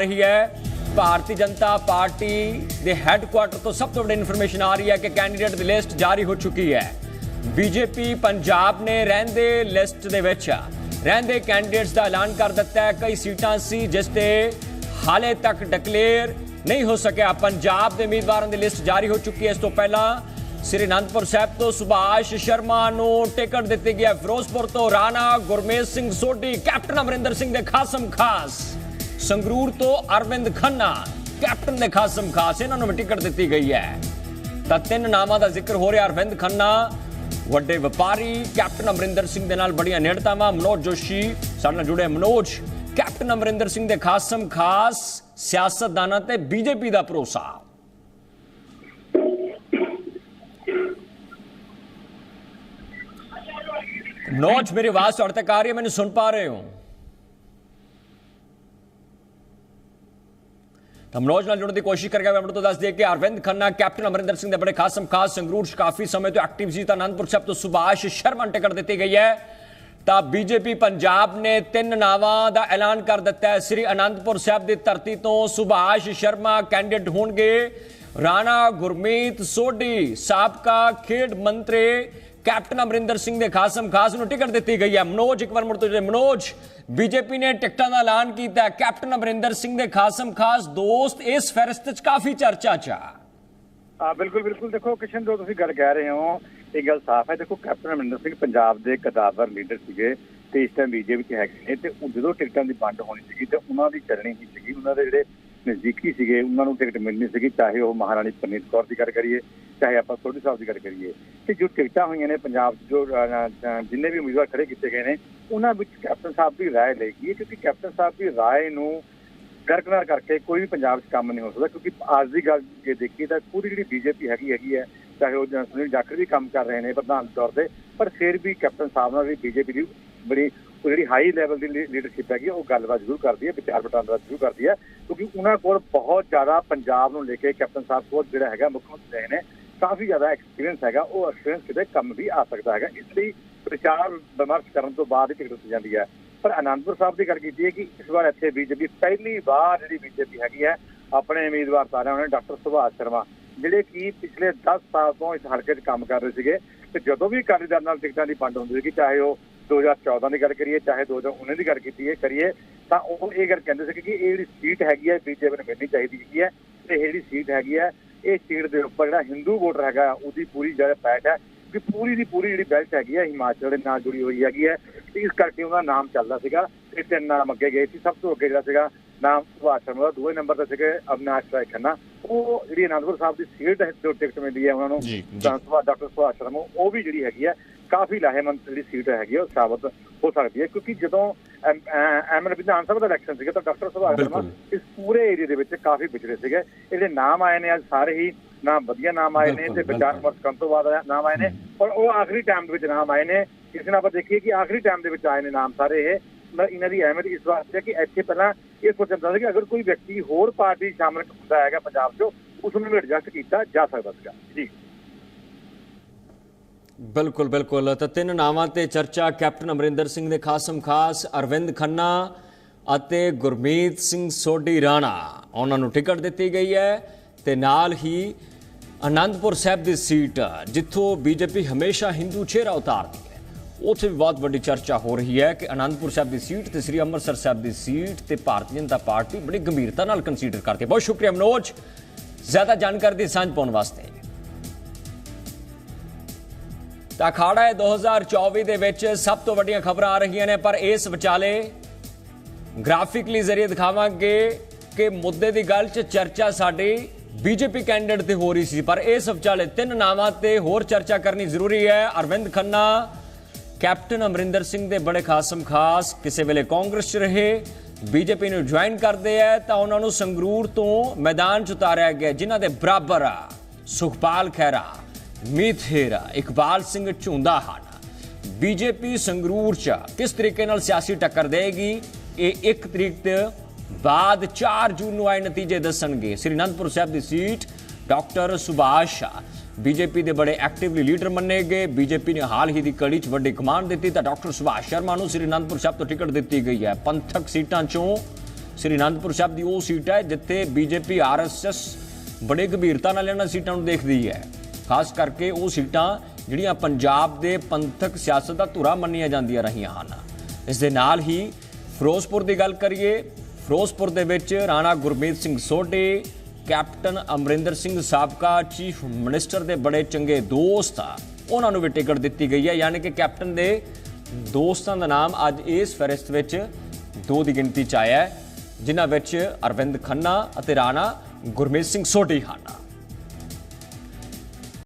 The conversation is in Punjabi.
ਰਹੀ ਹੈ। ਭਾਰਤੀ ਜਨਤਾ ਪਾਰਟੀ ਦੇ ਹੈੱਡਕੁਆਰਟਰ ਤੋਂ ਸਭ ਤੋਂ ਵੱਡੀ ਇਨਫੋਰਮੇਸ਼ਨ ਆ ਰਹੀ ਹੈ ਕਿ ਕੈਂਡੀਡੇਟ ਦੀ ਲਿਸਟ ਜਾਰੀ ਹੋ ਚੁੱਕੀ ਹੈ। ਬੀਜੇਪੀ ਪੰਜਾਬ ਨੇ ਰਹਿੰਦੇ ਲਿਸਟ ਦੇ ਵਿੱਚ ਰਹਿੰਦੇ ਕੈਂਡੀਡੇਟਸ ਦਾ ਐਲਾਨ ਕਰ ਦਿੱਤਾ ਹੈ। ਕਈ ਸੀਟਾਂ ਸੀ ਜਿਸ ਤੇ ਹਾਲੇ ਤੱਕ ਡਿਕਲੇਅਰ ਨਹੀਂ ਹੋ ਸਕਿਆ। ਪੰਜਾਬ ਦੇ ਉਮੀਦਵਾਰਾਂ ਦੀ ਲਿਸਟ ਜਾਰੀ ਹੋ ਚੁੱਕੀ ਹੈ। ਇਸ ਤੋਂ ਪਹਿਲਾਂ ਸ੍ਰੀ ਅਨੰਦਪੁਰ ਸਾਹਿਬ ਤੋਂ ਸੁਭਾਸ਼ ਸ਼ਰਮਾ ਨੂੰ ਟਿਕਟ ਦਿੱਤੀ ਗਈ ਹੈ। ਫਿਰੋਜ਼ਪੁਰ ਤੋਂ ਰਾਣਾ ਗੁਰਮੇਸ਼ ਸਿੰਘ ਸੋਢੀ, ਕੈਪਟਨ ਅਮਰਿੰਦਰ ਸਿੰਘ ਦੇ ਖਾਸਮ ਖਾਸ। ਸੰਗਰੂਰ ਤੋਂ ਅਰਵਿੰਦ ਖੰਨਾ ਕੈਪਟਨ ਦੇ ਖਾਸਮ ਖਾਸ, ਇਹਨਾਂ ਨੂੰ ਵੀ ਟਿਕਟ ਦਿੱਤੀ ਗਈ ਹੈ। ਤਾਂ ਤਿੰਨ ਨਾਮਾਂ ਦਾ ਜ਼ਿਕਰ ਹੋ ਰਿਹਾ, ਅਰਵਿੰਦ ਖੰਨਾ, ਵੱਡੇ ਵਪਾਰੀ ਕੈਪਟਨ ਅਮਰਿੰਦਰ ਸਿੰਘ ਦੇ ਨਾਲ ਬੜੀਆਂ ਨੇੜਤਾਵਾਂ, ਮਨੋਜ ਜੋਸ਼ੀ, ਸਾਡੇ ਨਾਲ ਜੁੜੇ ਮਨੋਜ ਕੈਪਟਨ ਅਮਰਿੰਦਰ ਸਿੰਘ ਦੇ ਖਾਸਮ ਖਾਸ, ਸਿਆਸਤਦਾਨਾਂ ਤੇ ਬੀਜੇਪੀ ਦਾ ਭਰੋਸਾ। ਮਨੋਜ, ਮੇਰੀ ਆਵਾਜ਼ ਤੁਹਾਡੇ ਤੱਕ ਆ ਰਹੀ ਹੈ? ਮੈਨੂੰ ਸੁਣ ਪਾ ਰਹੇ ਹੋ? ਤਾਂ ਮਨੋਜ ਨਾਲ ਜੁੜਨ ਦੀ ਕੋਸ਼ਿਸ਼ ਕਰਾਂਗੇ ਮੈਂ ਤੋਂ ਦੱਸ ਦਈਏ ਕਿ ਅਰਵਿੰਦ ਖੰਨਾ ਕੈਪਟਨ ਅਮਰਿੰਦਰ ਸਿੰਘ ਦੇ ਬੜੇ ਖਾਸਮ ਖਾਸ ਸੰਗਰੂਰ 'ਚ ਕਾਫੀ ਸਮੇਂ ਤੋਂ ਐਕਟਿਵ ਸੀ ਤਾਂ ਅਨੰਦਪੁਰ ਸਾਹਿਬ ਤੋਂ ਸੁਭਾਸ਼ ਸ਼ਰਮਾ ਟਿਕਟ ਦਿੱਤੀ ਗਈ ਹੈ ਤਾਂ ਬੀਜੇਪੀ ਪੰਜਾਬ ਨੇ ਤਿੰਨ ਨਾਵਾਂ ਦਾ ਐਲਾਨ ਕਰ ਦਿੱਤਾ ਹੈ ਸ੍ਰੀ ਅਨੰਦਪੁਰ ਸਾਹਿਬ ਦੀ ਧਰਤੀ ਤੋਂ ਸੁਭਾਸ਼ ਸ਼ਰਮਾ ਕੈਂਡੀਡੇਟ ਹੋਣਗੇ ਰਾਣਾ ਗੁਰਮੀਤ ਸੋਢੀ ਸਾਬਕਾ ਖੇਡ ਮੰਤਰੀ ਕੈਪਟਨ ਅਮਰਿੰਦਰ ਸਿੰਘ ਦੇ ਖਾਸਮ ਖਾਸ ਨੂੰ ਟਿਕਟ ਦਿੱਤੀ ਗਈ ਹੈ। ਮਨੋਜ, ਇੱਕ ਵਾਰ ਮੁੜ ਤੋਂ ਮਨੋਜ, ਬੀਜੇਪੀ ਨੇ ਟਿਕਟਾਂ ਦਾ ਐਲਾਨ ਕੀਤਾ ਕੈਪਟਨ ਅਮਰਿੰਦਰ ਸਿੰਘ ਦੇ ਖਾਸਮ ਖਾਸ ਦੋਸਤ ਇਸ ਫਹਿਰਿਸਤ 'ਚ ਕਾਫੀ ਚਰਚਾ 'ਚ ਆ। ਬਿਲਕੁਲ ਬਿਲਕੁਲ। ਦੇਖੋ, ਕਿਸ਼ਨ, ਜੋ ਤੁਸੀਂ ਗੱਲ ਕਹਿ ਰਹੇ ਹੋ, ਇਹ ਗੱਲ ਸਾਫ਼ ਹੈ। ਦੇਖੋ, ਕੈਪਟਨ ਅਮਰਿੰਦਰ ਸਿੰਘ ਪੰਜਾਬ ਦੇ ਕਦਾਵਰ ਲੀਡਰ ਸੀਗੇ ਤੇ ਇਸ ਟਾਈਮ ਬੀਜੇਪੀ ਚ ਹੈਗੇ ਨੇ ਤੇ ਜਦੋਂ ਟਿਕਟਾਂ ਦੀ ਵੰਡ ਹੋਣੀ ਸੀਗੀ ਤੇ ਉਹਨਾਂ ਦੀ ਚੱਲਣੀ ਹੀ ਸੀਗੀ, ਉਹਨਾਂ ਦੇ ਜਿਹੜੇ ਨਜ਼ਦੀਕੀ ਸੀਗੇ, ਉਹਨਾਂ ਨੂੰ ਟਿਕਟ ਮਿਲਣੀ ਸੀਗੀ, ਚਾਹੇ ਉਹ ਮਹਾਰਾਣੀ ਪਰਨੀਤ ਕੌਰ ਦੀ ਗੱਲ ਕਰੀਏ, ਚਾਹੇ ਆਪਾਂ ਸੋਢੀ ਸਾਹਿਬ ਦੀ ਗੱਲ ਕਰੀਏ। ਤੇ ਜੋ ਟਿਕਟਾਂ ਹੋਈਆਂ ਨੇ ਪੰਜਾਬ 'ਚ, ਜੋ ਜਿੰਨੇ ਵੀ ਉਮੀਦਵਾਰ ਖੜੇ ਕੀਤੇ ਗਏ ਨੇ, ਉਹਨਾਂ ਵਿੱਚ ਕੈਪਟਨ ਸਾਹਿਬ ਦੀ ਰਾਏ ਲਈ ਕਿਉਂਕਿ ਕੈਪਟਨ ਸਾਹਿਬ ਦੀ ਰਾਏ ਨੂੰ ਗਰਕਨਾਰ ਕਰਕੇ ਕੋਈ ਵੀ ਪੰਜਾਬ 'ਚ ਕੰਮ ਨਹੀਂ ਹੋ ਸਕਦਾ, ਕਿਉਂਕਿ ਅੱਜ ਦੀ ਗੱਲ ਜੇ ਦੇਖੀਏ ਤਾਂ ਪੂਰੀ ਜਿਹੜੀ ਬੀਜੇਪੀ ਹੈਗੀ ਹੈਗੀ ਹੈ, ਚਾਹੇ ਉਹ ਸੁਨੀਲ ਜਾਖੜ ਵੀ ਕੰਮ ਕਰ ਰਹੇ ਨੇ, ਪ੍ਰਧਾਨ ਤੌਰ ਤੇ, ਪਰ ਫਿਰ ਵੀ ਕੈਪਟਨ ਸਾਹਿਬ ਨਾਲ ਵੀ ਬੀਜੇਪੀ ਦੀ ਬੜੀ ਉਹ ਜਿਹੜੀ ਹਾਈ ਲੈਵਲ ਦੀ ਲੀਡਰਸ਼ਿਪ ਹੈਗੀ ਉਹ ਗੱਲਬਾਤ ਜ਼ਰੂਰ ਕਰਦੀ ਹੈ, ਵਿਚਾਰ ਵਟਾਂਦਰਾ ਜ਼ਰੂਰ ਕਰਦੀ ਹੈ, ਕਿਉਂਕਿ ਉਹਨਾਂ ਕੋਲ ਬਹੁਤ ਜ਼ਿਆਦਾ ਪੰਜਾਬ ਨੂੰ ਲੈ ਕੇ ਕੈਪਟਨ ਸਾਹਿਬ ਕੋਲ ਜਿਹੜਾ ਹੈਗਾ ਮੁੱਖ ਮੰਤਰੀ ਰਹੇ ਨੇ, ਕਾਫੀ ਜ਼ਿਆਦਾ ਐਕਸਪੀਰੀਅੰਸ ਹੈਗਾ, ਉਹ ਐਕਸਪੀਰੀਅੰਸ ਕਿਤੇ ਕੰਮ ਵੀ ਆ ਸਕਦਾ ਹੈਗਾ, ਇਸ ਲਈ ਵਿਚਾਰ ਵਿਮਰਸ਼ ਕਰਨ ਤੋਂ ਬਾਅਦ ਹੀ ਟਿਕਟ ਦਿੱਤੀ ਜਾਂਦੀ ਹੈ। ਪਰ ਆਨੰਦਪੁਰ ਸਾਹਿਬ ਦੀ ਗੱਲ ਕੀਤੀ ਹੈ ਕਿ ਇਸ ਵਾਰ ਇੱਥੇ ਬੀਜੇਪੀ ਪਹਿਲੀ ਵਾਰ ਜਿਹੜੀ ਬੀਜੇਪੀ ਹੈਗੀ ਹੈ, ਆਪਣੇ ਉਮੀਦਵਾਰ ਤਾਰਿਆ ਉਹਨੇ ਡਾਕਟਰ ਸੁਭਾਸ਼ ਸ਼ਰਮਾ, ਜਿਹੜੇ ਕਿ ਪਿਛਲੇ 10 ਸਾਲ ਤੋਂ ਇਸ ਹਲਕੇ 'ਚ ਕੰਮ ਕਰ ਰਹੇ ਸੀਗੇ, ਤੇ ਜਦੋਂ ਵੀ ਅਕਾਲੀ ਦਲ ਨਾਲ ਟਿਕਟਾਂ ਦੀ ਵੰਡ ਹੁੰਦੀ ਸੀ ਚਾਹੇ ਉਹ 2014 ਦੀ ਗੱਲ ਕਰੀਏ ਚਾਹੇ 2019 ਦੀ ਗੱਲ ਕੀਤੀ ਹੈ ਕਰੀਏ ਤਾਂ ਉਹ ਇਹ ਗੱਲ ਕਹਿੰਦੇ ਸੀ ਕਿ ਇਹ ਜਿਹੜੀ ਸੀਟ ਹੈਗੀ ਹੈ ਬੀਜੇਪੀ ਨੂੰ ਮਿਲਣੀ ਚਾਹੀਦੀ ਹੈਗੀ ਹੈ ਤੇ ਇਹ ਜਿਹੜੀ ਸੀਟ ਹੈਗੀ ਹੈ ਇਹ ਸੀਟ ਦੇ ਉੱਪਰ ਜਿਹੜਾ ਹਿੰਦੂ ਵੋਟਰ ਹੈਗਾ ਉਹਦੀ ਪੂਰੀ ਜਿਹੜਾ ਪੈਟ ਹੈ ਕਿ ਪੂਰੀ ਦੀ ਪੂਰੀ ਜਿਹੜੀ ਬੈਲਟ ਹੈਗੀ ਹੈ ਹਿਮਾਚਲ ਦੇ ਨਾਲ ਜੁੜੀ ਹੋਈ ਹੈਗੀ ਹੈ ਇਸ ਕਰਕੇ ਉਹਦਾ ਨਾਮ ਚੱਲਦਾ ਸੀਗਾ ਤੇ ਤਿੰਨ ਨਾਮ ਅੱਗੇ ਗਏ ਸੀ ਸਭ ਤੋਂ ਅੱਗੇ ਜਿਹੜਾ ਸੀਗਾ ਨਾਮ ਸੁਭਾਸ਼ ਸ਼ਰਮਾ ਦਾ ਦੂਏ ਨੰਬਰ ਤੇ ਸੀਗੇ ਅਵਿਨਾਸ਼ ਰਾਏ ਖੰਨਾ ਉਹ ਜਿਹੜੀ ਅਨੰਦਪੁਰ ਸਾਹਿਬ ਦੀ ਸੀਟ ਹੈ ਜੋ ਟਿਕਟ ਮਿਲੀ ਹੈ ਉਹਨਾਂ ਨੂੰ ਡਾਕਟਰ ਸੁਭਾਸ਼ ਸ਼ਰਮਾ ਉਹ ਵੀ ਜਿਹੜੀ ਹੈਗੀ ਹੈ ਕਾਫੀ ਲਾਹੇਮੰਦ ਜਿਹੜੀ ਸੀਟ ਹੈਗੀ ਉਹ ਸਾਬਤ ਹੋ ਸਕਦੀ ਹੈ ਕਿਉਂਕਿ ਜਦੋਂ ਐਮਐਲ ਵਿਧਾਨ ਸਭਾ ਦਾ ਇਲੈਕਸ਼ਨ ਸੀਗਾ ਤਾਂ ਡਾਕਟਰ ਸੁਭਾਸ਼ ਸ਼ਰਮਾ। ਇਸ ਪੂਰੇ ਏਰੀਆ ਦੇ ਵਿੱਚ ਕਾਫੀ ਵਿਚਰੇ ਸੀਗੇ। ਇਹਦੇ ਨਾਮ ਆਏ ਨੇ ਅੱਜ ਸਾਰੇ ਹੀ ਨਾਮ ਵਧੀਆ ਨਾਮ ਆਏ ਨੇ ਤੇ ਵਿਚਾਰ। ਵਿਮਰਸ਼ ਕਰਨ ਤੋਂ ਬਾਅਦ ਨਾਮ ਆਏ ਨੇ ਪਰ ਉਹ ਆਖਰੀ ਟਾਈਮ ਦੇ ਵਿੱਚ ਨਾਮ ਆਏ ਨੇ। ਇਸ ਨਾਲ ਆਪਾਂ ਦੇਖੀਏ ਕਿ ਆਖਰੀ ਟਾਈਮ ਦੇ ਵਿੱਚ ਆਏ ਨੇ ਨਾਮ ਸਾਰੇ ਇਹ। ਮੈਂ ਇਹਨਾਂ ਦੀ ਅਹਿਮੀਅਤ ਇਸ ਵਾਸਤੇ ਹੈ ਕਿ ਇੱਥੇ ਪਹਿਲਾਂ ਇਹ ਸੋਚਿਆ ਜਾਂਦਾ ਸੀ ਕਿ ਅਗਰ ਕੋਈ ਵਿਅਕਤੀ ਹੋਰ ਪਾਰਟੀ ਸ਼ਾਮਲ ਹੁੰਦਾ ਹੈਗਾ ਪੰਜਾਬ 'ਚ ਉਸ ਨੂੰ ਐਡਜਸਟ ਕੀਤਾ ਜਾ ਸਕਦਾ ਸੀਗਾ। ਜੀ। ਬਿਲਕੁਲ ਬਿਲਕੁਲ। ਤਾਂ ਤਿੰਨ ਨਾਵਾਂ ਤੇ ਚਰਚਾ ਕੈਪਟਨ ਅਮਰਿੰਦਰ ਸਿੰਘ ਦੇ ਖਾਸਮ ਖਾਸ ਅਰਵਿੰਦ ਖੰਨਾ ਅਤੇ ਗੁਰਮੀਤ ਸਿੰਘ ਸੋਢੀ ਰਾਣਾ। ਉਹਨਾਂ ਨੂੰ ਟਿਕਟ ਦਿੱਤੀ ਗਈ ਹੈ ਤੇ ਨਾਲ ਹੀ ਆਨੰਦਪੁਰ ਸਾਹਿਬ ਦੀ ਸੀਟ, ਜਿੱਥੋਂ ਬੀਜੇਪੀ ਹਮੇਸ਼ਾ ਹਿੰਦੂ ਚਿਹਰਾ ਉਤਾਰਦੀ ਹੈ। ਉੱਥੇ ਵੀ ਬਹੁਤ ਵੱਡੀ ਚਰਚਾ ਹੋ ਰਹੀ ਹੈ ਕਿ ਆਨੰਦਪੁਰ ਸਾਹਿਬ ਦੀ ਸੀਟ ਤੇ ਸ੍ਰੀ ਅੰਮ੍ਰਿਤਸਰ ਸਾਹਿਬ ਦੀ ਸੀਟ ਤੇ ਭਾਰਤੀ ਜਨਤਾ ਪਾਰਟੀ ਬੜੀ ਗੰਭੀਰਤਾ ਨਾਲ ਕੰਸੀਡਰ ਕਰਦੀ ਹੈ ਬਹੁਤ ਸ਼ੁਕਰੀਆ ਮਨੋਜ। ਜ਼ਿਆਦਾ ਜਾਣਕਾਰੀ ਦੀ ਸਾਂਝ ਪਾਉਣ ਵਾਸਤੇ। ਤਾਂ ਅਖਾੜਾ ਹੈ 2024 ਦੇ ਵਿੱਚ ਸਭ ਤੋਂ ਵੱਡੀਆਂ ਖਬਰਾਂ ਆ ਰਹੀਆਂ ਨੇ, ਪਰ ਇਸ ਵਿਚਾਲੇ ਗ੍ਰਾਫਿਕਲੀ ਜ਼ਰੀਏ ਦਿਖਾਵਾਂਗੇ ਕਿ ਮੁੱਦੇ ਦੀ ਗੱਲ 'ਚ ਚਰਚਾ ਸਾਡੀ ਬੀਜੇਪੀ ਕੈਂਡੀਡੇਟ ਤੇ ਹੋ ਰਹੀ ਸੀ, ਪਰ ਇਸ ਵਿਚਾਲੇ ਤਿੰਨ ਨਾਵਾਂ ਤੇ ਹੋਰ ਚਰਚਾ ਕਰਨੀ ਜ਼ਰੂਰੀ ਹੈ। ਅਰਵਿੰਦ ਖੰਨਾ, ਕੈਪਟਨ ਅਮਰਿੰਦਰ ਸਿੰਘ ਦੇ ਬੜੇ ਖਾਸਮ ਖਾਸ, ਕਿਸੇ ਵੇਲੇ ਕਾਂਗਰਸ 'ਚ ਰਹੇ ਬੀਜੇਪੀ ਨੂੰ ਜੁਆਇਨ ਕਰਦੇ ਆ ਤਾਂ ਉਹਨਾਂ ਨੂੰ ਸੰਗਰੂਰ ਤੋਂ ਮੈਦਾਨ 'ਚ ਉਤਾਰਿਆ ਗਿਆ, ਜਿਨ੍ਹਾਂ ਦੇ ਬਰਾਬਰ ਆ ਸੁਖਪਾਲ ਖਹਿਰਾ। ਮੀਥੇਰਾ ਇਕਬਾਲ ਸਿੰਘ ਝੁੰਦਾ ਹਨ। ਬੀਜੇਪੀ ਸੰਗਰੂਰ ਚ ਕਿਸ ਤਰੀਕੇ ਨਾਲ ਸਿਆਸੀ ਟੱਕਰ ਦੇਗੀ? ਇਹ ਇੱਕ ਤਰੀਕ ਤੇ ਬਾਅਦ 4 ਜੂਨ ਨੂੰ ਆਏ ਨਤੀਜੇ ਦੱਸਣਗੇ। ਸ੍ਰੀ ਅਨੰਦਪੁਰ ਸਾਹਿਬ ਦੀ ਸੀਟ, ਡਾਕਟਰ ਸੁਭਾਸ਼ ਬੀਜੇਪੀ ਦੇ ਬੜੇ ਐਕਟਿਵਲੀ ਲੀਡਰ ਮੰਨੇ ਗਏ ਬੀਜੇਪੀ ਨੇ ਹਾਲ ਹੀ ਦੀ ਕੜੀ 'ਚ ਵੱਡੀ ਕਮਾਂਡ ਦਿੱਤੀ ਤਾਂ ਡਾਕਟਰ ਸੁਭਾਸ਼ ਸ਼ਰਮਾ ਨੂੰ ਸ੍ਰੀ ਅਨੰਦਪੁਰ ਸਾਹਿਬ ਤੋਂ ਟਿਕਟ ਦਿੱਤੀ ਗਈ ਹੈ। ਪੰਥਕ ਸੀਟਾਂ 'ਚੋਂ ਸ੍ਰੀ ਅਨੰਦਪੁਰ ਸਾਹਿਬ ਦੀ ਉਹ ਸੀਟ ਹੈ ਜਿੱਥੇ ਬੀਜੇਪੀ, ਆਰਐਸਐਸ ਬੜੇ ਗੰਭੀਰਤਾ ਨਾਲ ਇਹਨਾਂ ਸੀਟਾਂ ਨੂੰ ਦੇਖਦੀ ਹੈ। ਖਾਸ ਕਰਕੇ ਉਹ ਸੀਟਾਂ ਜਿਹੜੀਆਂ ਪੰਜਾਬ ਦੇ ਪੰਥਕ ਸਿਆਸਤ ਦਾ ਧੁਰਾ ਮੰਨੀਆਂ ਜਾਂਦੀਆਂ ਰਹੀਆਂ ਹਨ। ਇਸ ਦੇ ਨਾਲ ਹੀ ਫਿਰੋਜ਼ਪੁਰ ਦੀ ਗੱਲ ਕਰੀਏ, ਫਿਰੋਜ਼ਪੁਰ ਦੇ ਵਿੱਚ ਰਾਣਾ ਗੁਰਮੀਤ ਸਿੰਘ ਸੋਢੀ, ਕੈਪਟਨ ਅਮਰਿੰਦਰ ਸਿੰਘ ਸਾਬਕਾ ਚੀਫ ਮਿਨਿਸਟਰ ਦੇ ਬੜੇ ਚੰਗੇ ਦੋਸਤ ਆ, ਉਹਨਾਂ ਨੂੰ ਵੀ ਟਿਕਟ ਦਿੱਤੀ ਗਈ ਹੈ। ਯਾਨੀ ਕਿ ਕੈਪਟਨ ਦੇ ਦੋਸਤਾਂ ਦਾ ਨਾਮ ਅੱਜ ਇਸ ਫਹਿਰਿਸਤ ਵਿੱਚ ਦੋ ਦੀ ਗਿਣਤੀ ਚ ਆਇਆ ਹੈ, ਜਿਨ੍ਹਾਂ ਵਿੱਚ ਅਰਵਿੰਦ ਖੰਨਾ ਅਤੇ ਰਾਣਾ ਗੁਰਮੀਤ ਸਿੰਘ ਸੋਢੀ ਹਨ।